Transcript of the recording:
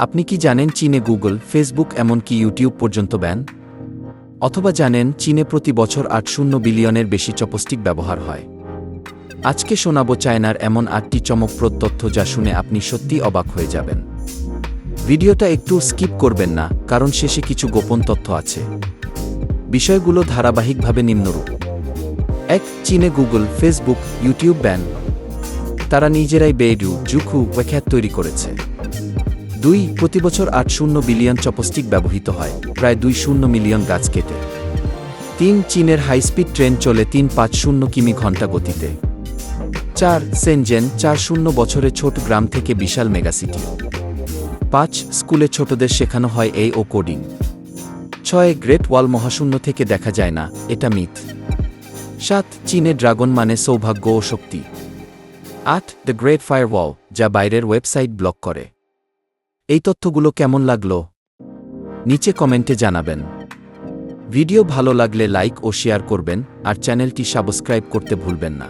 আপনি কি জানেন চীনে গুগল, ফেসবুক, এমনকি ইউটিউব পর্যন্ত ব্যান? অথবা জানেন চীনে প্রতি বছর আট শূন্য বিলিয়নের বেশি চপস্টিক ব্যবহার হয়? আজকে শোনাব চায়নার এমন আটটি চমকপ্রদ তথ্য যা শুনে আপনি সত্যি অবাক হয়ে যাবেন। ভিডিওটা একটু স্কিপ করবেন না, কারণ শেষে কিছু গোপন তথ্য আছে। বিষয়গুলো ধারাবাহিকভাবে নিম্নরূপ। এক, চীনে গুগল, ফেসবুক, ইউটিউব ব্যান। তারা নিজেরাই বেডু জুকু ওয়েখ্যাত তৈরি করেছে। দুই প্রতিবছর আট শূন্য বিলিয়ন চপস্টিক ব্যবহৃত হয়, প্রায় দুই শূন্য মিলিয়ন গাছ কেটে। তিন, চীনের হাইস্পিড ট্রেন চলে তিন পাঁচ শূন্য কিমি ঘণ্টা গতিতে। চার, সেনজেন চার শূন্য বছরে ছোট গ্রাম থেকে বিশাল মেগাসিটি। পাঁচ, স্কুলে ছোটদের শেখানো হয় এই ও কোডিং। ছয়, গ্রেট ওয়াল মহাশূন্য থেকে দেখা যায় না, এটা মিথ। সাত, চীনে ড্রাগন মানে সৌভাগ্য ও শক্তি। আট, দ্য গ্রেট ফায়ার ওয়াল যা বাইরের ওয়েবসাইট ব্লক করে। এই তথ্যগুলো কেমন লাগল? নিচে কমেন্টে জানাবেন। ভিডিও ভালো লাগলে লাইক ও শেয়ার করবেন, আর চ্যানেলটি সাবস্ক্রাইব করতে ভুলবেন না।